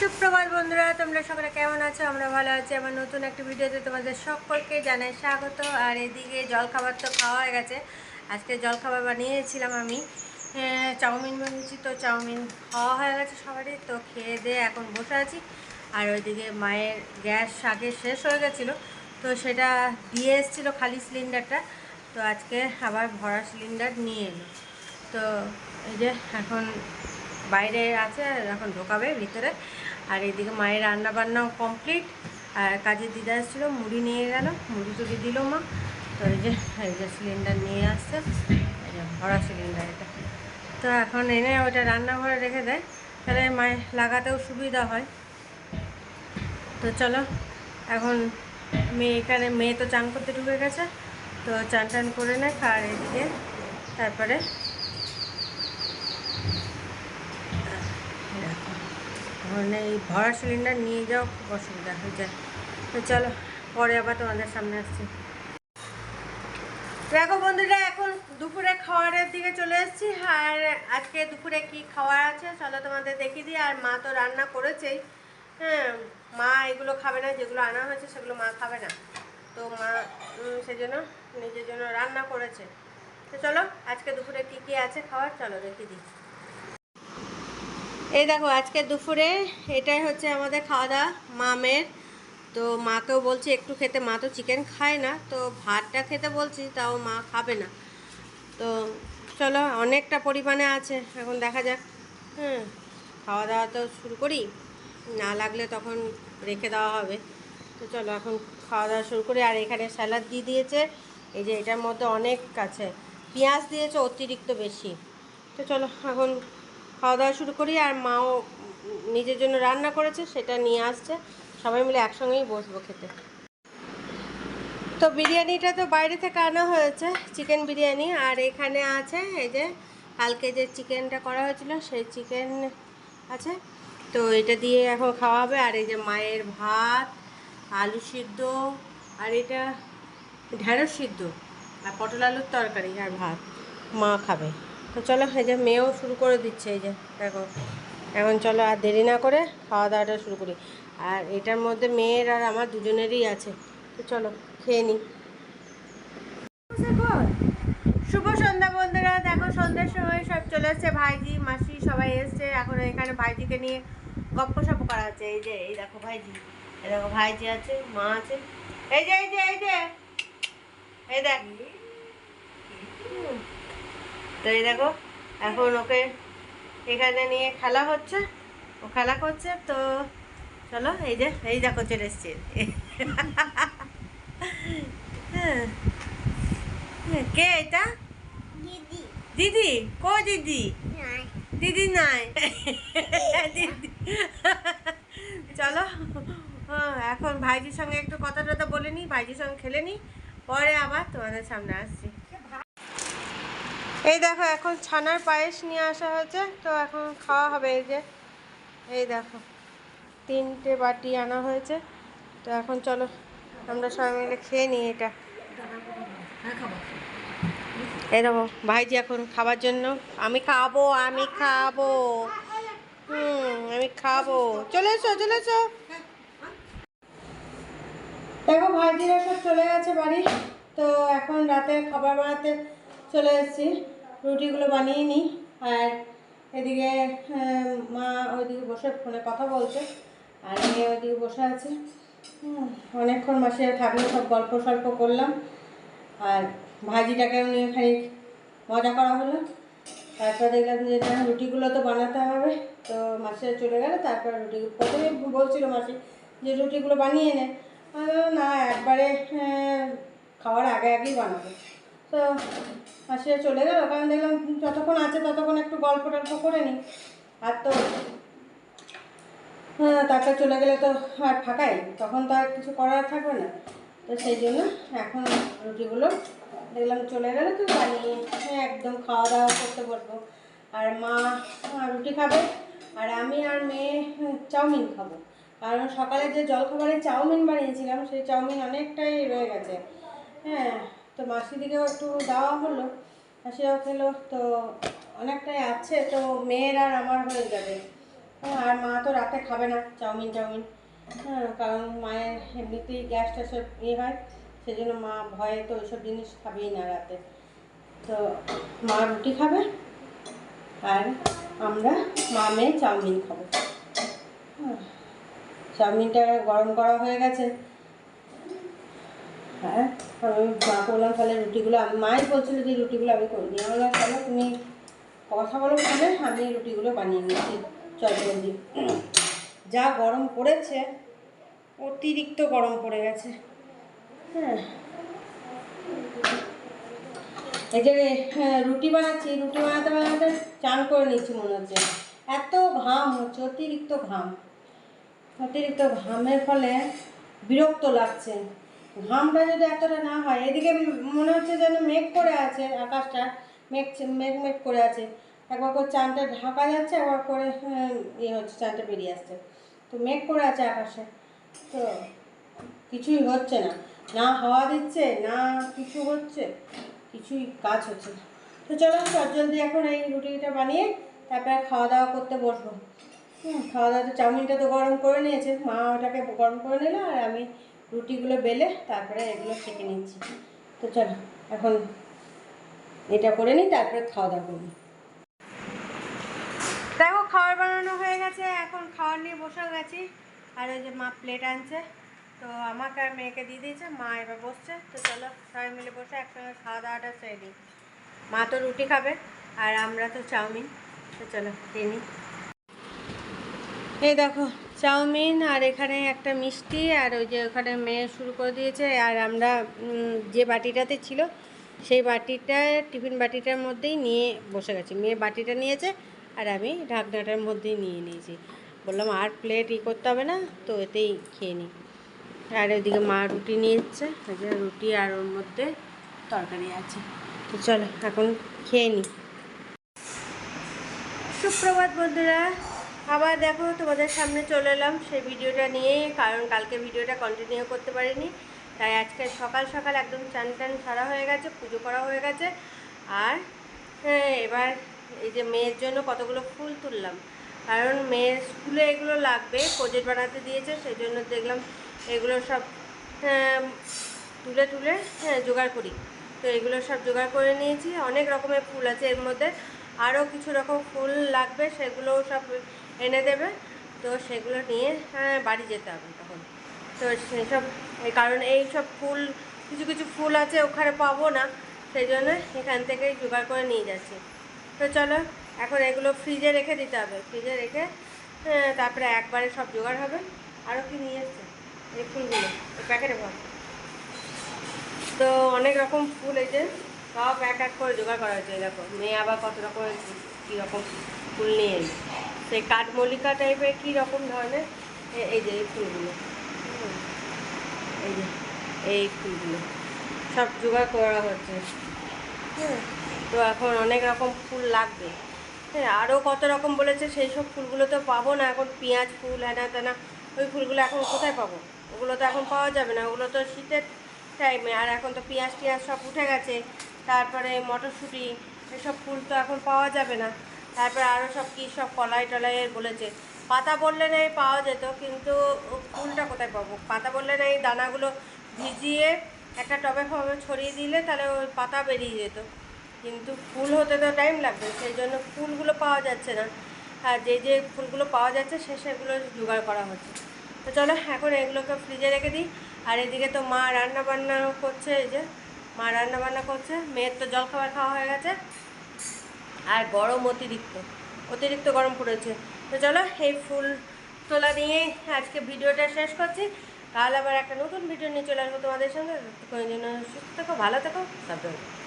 সুপ্রভাত বন্ধুরা, তোমরা সকলে কেমন আছো? আমরা ভালো আছি। আমার নতুন একটা ভিডিওতে তোমাদের সকলকে জানাই স্বাগত। আর এদিকে জলখাবার তো খাওয়া হয়ে গেছে। আজকে জলখাবার বানিয়েছিলাম আমি। চাউমিন বানিয়েছি, তো চাউমিন খাওয়া হয়ে গেছে সবারই। তো খেয়ে দিয়ে এখন বসে আছি। আর ওইদিকে মায়ের গ্যাস আগে শেষ হয়ে গেছিল। তো সেটা দিয়ে এসেছিল খালি সিলিন্ডারটা। তো আজকে আবার ভরা সিলিন্ডার নিয়ে এলো। তো এই যে এখন বাইরে আছে, এখন ঢোকাবে ভিতরে। আর এইদিকে মায়ের রান্না বান্নাও কমপ্লিট আর কাজের দিদা এসেছিল, মুড়ি নিয়ে গেল, মুড়ি টুড়ি দিল মা। তো এই যে এই যে সিলিন্ডার নিয়ে আসছে, এই যে ভরা সিলিন্ডার এটা। তো এখন এনে ওটা রান্নাঘরে রেখে দেয়। তাহলে মায়ের লাগাতেও সুবিধা হয়। তো চলো, এখন মেয়ে এখানে, মেয়ে তো চান করতে ঢুকে গেছে। তো চান টান করে নেয় আর এদিকে, তারপরে দেখো এখন এই ভরা সিলিন্ডার নিয়ে যাও, খুব অসুবিধা হয়ে যায়। তো চলো, পরে আবার তোমাদের সামনে আসছি। দেখো বন্ধুরা, এখন দুপুরে খাওয়ারের দিকে চলে এসেছি। আর আজকে দুপুরে কি খাওয়ার আছে চলো তোমাদের দেখিয়ে দিই। আর মা তো রান্না করেছেই। হ্যাঁ মা এগুলো খাবে না, যেগুলো আনা হয়েছে সেগুলো মা খাবে না। তো মা সেজন্য নিজের জন্য রান্না করেছে। তো চলো, আজকে দুপুরে কি কি আছে খাওয়ার, চলো দেখিয়ে দিই এই দেখো, আজকে দুপুরে এটাই হচ্ছে আমাদের খাওয়া দাওয়া মামের তো মাকেও বলছি একটু খেতে, মা তো চিকেন খায় না, তো ভাতটা খেতে বলছি, তাও মা খাবে না। তো চলো, অনেকটা পরিমাণে আছে, এখন দেখা যাক। হ্যাঁ খাওয়া দাওয়া তো শুরু করি। না লাগলে তখন রেখে দেওয়া হবে। তো চলো, এখন খাওয়া দাওয়া শুরু করি। আর এখানে স্যালাড দিয়ে দিয়েছে, এই যে এটার মধ্যে অনেক আছে। পেঁয়াজ দিয়েছে অতিরিক্ত বেশি। তো চলো, এখন খাওয়া দাওয়া শুরু করি আর মাও নিজের জন্য রান্না করেছে, সেটা নিয়ে আসছে। সবাই মিলে একসঙ্গেই বসবো খেতে। তো বিরিয়ানিটা তো বাইরে থেকে আনা হয়েছে, চিকেন বিরিয়ানি। আর এখানে আছে এই যে, কালকে যে চিকেনটা করা হয়েছিল, সেই চিকেন আছে। তো এটা দিয়ে এখন খাওয়া হবে। আর এই যে মায়ের ভাত, আলু সিদ্ধ, আর এটা ঢেঁড়স সিদ্ধ, আর পটল আলুর তরকারি আর ভাত। মা খাবে। তো চলো এই যে মেয়েও শুরু করে দিচ্ছে এই যে, দেখো। এখন চলো আর দেরি না করে খাওয়া দাওয়াটা শুরু করি। আর এটার মধ্যে মেয়ের আর আমার দুজনেরই আছে। তো চলো, খেয়ে নিই শুভ সন্ধ্যা বন্ধুরা, দেখো সন্ধ্যার সময় সব চলে এসছে ভাইজি, মাসি সবাই এসছে। এখন এখানে ভাইজিকে নিয়ে গপ্প সপ করা আছে এই যে, এই দেখো ভাইজি। এই দেখো ভাইজি আছে, মা আছে। এই যে এই যে এই যে। এই দেখ। তো এই দেখো এখন ওকে এখানে নিয়ে খেলা হচ্ছে ও খেলা করছে তো চলো এই যে এই দেখো চলে এসছে। হ্যাঁ। কে এটা? দিদি। দিদি? কো দিদি? দিদি নাই। দিদি। চলো হ্যাঁ, এখন ভাইজির সঙ্গে একটু কথা টথা বলে নিই ভাইজির সঙ্গে খেলে নিই পরে আবার তোমাদের সামনে আসছি। এই দেখো, এখন ছানার পায়েস নিয়ে আসা হয়েছে, তো এখন খাওয়া হবে এই যে। এই দেখো, তিনটে বাটি আনা হয়েছে, তো এখন চলো, আমরা সবাই মিলে খেয়ে নিই এটা। এই দেখো, ভাইজি এখন খাবার জন্য, আমি খাব আমি খাব। হুম, আমি খাব। চলে এসো চলে এসো। দেখো, ভাইজিরা সব চলে গেছে বাড়ি, তো এখন রাতে খাবার বানাতে চলে এসেছি। রুটিগুলো বানিয়ে নিই। আর এদিকে মা ওইদিকে বসে ফোনে কথা বলছে। আর মেয়ে ওইদিকে বসে আছে। অনেকক্ষণ মাসিরা থাকলে, সব গল্প সল্প করলাম। আর ভাজিটাকেও নিয়ে খানিক মজা করা হলো। তারপর দেখলাম যে রুটিগুলো তো বানাতে হবে। তো মাসে চলে গেলে। তারপর রুটি, প্রথমে বলছিল মাসি যে, রুটিগুলো বানিয়ে নে। না, একবারে খাওয়ার আগে আগেই বানাবো। তো মাসিরা চলে গেল, কারণ দেখলাম যতক্ষণ আছে ততক্ষণ একটু গল্প টল্প করে নিই। আর তো হ্যাঁ তারপর চলে গেলে তো আর ফাঁকাই, তখন তো আর কিছু করার থাকবে না। তো সেই জন্য এখন রুটিগুলো দেখলাম চলে গেলে তো বানিয়ে একদম খাওয়া দাওয়া করতে বসবো। আর মা রুটি খাবে, আর আমি আর মেয়ে চাউমিন খাব। কারণ সকালে যে জলখাবারে চাউমিন বানিয়েছিলাম, সেই চাউমিন অনেকটাই রয়ে গেছে। হ্যাঁ তো মাসিদিকেও একটু দেওয়া হলো। মাসিরাও খেলো তো অনেকটাই আছে, তো মেয়ের আর আমার হয়ে যাবে। আর মা তো রাতে খাবে না, চাউমিন চাউমিন। হ্যাঁ কারণ মায়ের এমনিতেই গ্যাস ট্যাসের ইয়ে হয় সেই জন্য মা ভয়ে তো ওইসব জিনিস খাবেই না রাতে। তো মা রুটি খাবে, আর আমরা মা মেয়ে চাউমিন খাব। চাউমিনটা গরম করা হয়ে গেছে। হ্যাঁ আমি মাকে তাহলে রুটিগুলো আমি মাই বলছিল যে রুটিগুলো আমি করে দিই বললাম তাহলে তুমি কথা বলো তাহলে আমি রুটিগুলো বানিয়ে নিচ্ছি। চল যা গরম পড়েছে অতিরিক্ত গরম পড়ে গেছে। হ্যাঁ। এই যে হ্যাঁ, রুটি বানাচ্ছি রুটি বানাতে বানাতে চান করে নিচ্ছি মনে হচ্ছে। এত ঘাম হচ্ছে অতিরিক্ত ঘাম। অতিরিক্ত ঘামের ফলে বিরক্ত লাগছে। ঘামটা যদি এতটা না হয় এদিকে মনে হচ্ছে যেন মেঘ করে আছে আকাশটা মেঘ মেঘ মেঘ করে আছে। একবার করে চানটা ঢাকা যাচ্ছে একবার করে হ্যাঁ, ইয়ে হচ্ছে চানটা বেরিয়ে আসছে। তো মেঘ করে আছে আকাশে। তো কিছুই হচ্ছে না। না হাওয়া দিচ্ছে না কিছু হচ্ছে কিছুই কাজ হচ্ছে না। তো চলো চট জলদি এখন এই রুটিটা বানিয়ে তারপরে খাওয়া দাওয়া করতে বসবো। হুম খাওয়া দাওয়া তো চাউমিনটা তো গরম করে নিয়েছে। মা ওটাকে গরম করে নিল আর আমি রুটিগুলো বেলে তারপরে এগুলো সেঁকে নিচ্ছি। তো চলো, এখন এটা করে নিই, তারপরে খাওয়া দাওয়া করব। দেখো, খাবার বানানো হয়ে গেছে, এখন খাবার নিয়ে বসেও গেছি। আর ওই যে মা প্লেট আনছে, তো আমাকে আর মেয়েকে দিয়ে দিয়েছে, মা এবার বসছে। তো চলো, সবাই মিলে বসে একসঙ্গে খাওয়া দাওয়াটা সেরে নিই। মা তো রুটি খাবে, আর আমরা তো চাউমিন। তো চলো, খেয়ে নিই। এই দেখো চাউমিন আর এখানে একটা মিষ্টি আর ওই যে ওখানে মেয়ে শুরু করে দিয়েছে আর আমরা যে বাটিটাতে ছিল সেই বাটিটা, টিফিন বাটিটার মধ্যেই নিয়ে বসে গেছি। মেয়ে বাটিটা নিয়েছে আর আমি ঢাকনাটার মধ্যেই নিয়ে নিয়েছি। বললাম, আর প্লেট ই করতে হবে না, তো এতেই খেয়ে নিই আর ওইদিকে মা রুটি নিয়ে এসছে যে রুটি আর ওর মধ্যে তরকারি আছে। তো চলো, এখন খেয়ে নিই সুপ্রভাত বন্ধুরা আবার দেখো তোমাদের সামনে চলে এলাম সেই ভিডিওটা নিয়ে কারণ কালকে ভিডিওটা কন্টিনিউ করতে পারিনি। তাই আজকে সকাল সকাল একদম চান টান সারা হয়ে গেছে পুজো করা হয়ে গেছে। আর হ্যাঁ, এবার এই যে মেয়ের জন্য কতগুলো ফুল তুললাম। কারণ মেয়ের স্কুলে এগুলো লাগবে প্রজেক্ট বানাতে দিয়েছে সেই জন্য দেখলাম এগুলো সব হ্যাঁ, তুলে তুলে হ্যাঁ জোগাড় করি। তো এগুলো সব জোগাড় করে নিয়েছি অনেক রকমের ফুল আছে এর মধ্যে। আরও কিছু রকম ফুল লাগবে সেগুলোও সব এনে দেবে। তো সেগুলো নিয়ে হ্যাঁ বাড়ি যেতে হবে তখন। তো সেসব কারণ এই সব ফুল কিছু কিছু ফুল আছে ওখানে পাবো না সেই জন্য এখান থেকেই জোগাড় করে নিয়ে যাচ্ছি। তো চলো এখন এগুলো ফ্রিজে রেখে দিতে হবে। ফ্রিজে রেখে হ্যাঁ, তারপরে একবারে সব জোগাড় হবে। আরও কি নিয়ে এসছে? এই ফুলগুলো এই প্যাকেটে ভর। তো অনেক রকম ফুল এই যে সব এক এক করে জোগাড় করা হয়েছে দেখো। মেয়ে আবার কত রকমের কী রকম ফুল নিয়ে এলি। সেই কাঠমল্লিকা টাইপের কী রকম ধরনের? এই যে এই ফুলগুলো। এই যে, এই ফুলগুলো। সব জোগাড় করা হচ্ছে। হ্যাঁ তো এখন অনেক রকম ফুল লাগবে। হ্যাঁ আরও কত রকম বলেছে, সেই সব ফুলগুলো তো পাবো না। এখন পেঁয়াজ ফুল হ্যানা তেনা ওই ফুলগুলো এখন কোথায় পাবো? ওগুলো তো এখন পাওয়া যাবে না। ওগুলো তো শীতের টাইমে আর এখন তো পেঁয়াজ টিয়াজ সব উঠে গেছে। তারপরে মটরশুঁটি, এসব ফুল তো এখন পাওয়া যাবে না। তারপরে আরও সব কী সব কলাই টলাইয়ের বলেছে। পাতা বললে নেই পাওয়া যেত, কিন্তু ফুলটা কোথায় পাবো? পাতা বললে নেই, দানাগুলো ভিজিয়ে একটা টবে ফবে ছড়িয়ে দিলে তাহলে ওই পাতা বেরিয়ে যেত। কিন্তু ফুল হতে তো টাইম লাগবে, সেই জন্য ফুলগুলো পাওয়া যাচ্ছে না। আর যে যে ফুলগুলো পাওয়া যাচ্ছে, সে সেগুলো জোগাড় করা হচ্ছে। তো চলো, এখন এগুলোকে ফ্রিজে রেখে দিই। আর এদিকে তো মা রান্না বান্না করছে, এই যে মা রান্না বান্না করছে, মেয়ের তো জলখাবার খাওয়া হয়ে গেছে। আর গরম অতিরিক্ত অতিরিক্ত গরম পড়েছে। তো চলো এই ফুল তোলা নিয়ে আজকে ভিডিওটা শেষ করছি। তাহলে আবার একটা নতুন ভিডিও নিয়ে চলে আসব তোমাদের সঙ্গে। জন্য সুস্থ থেকো, ভালো থেকো, সাবধানে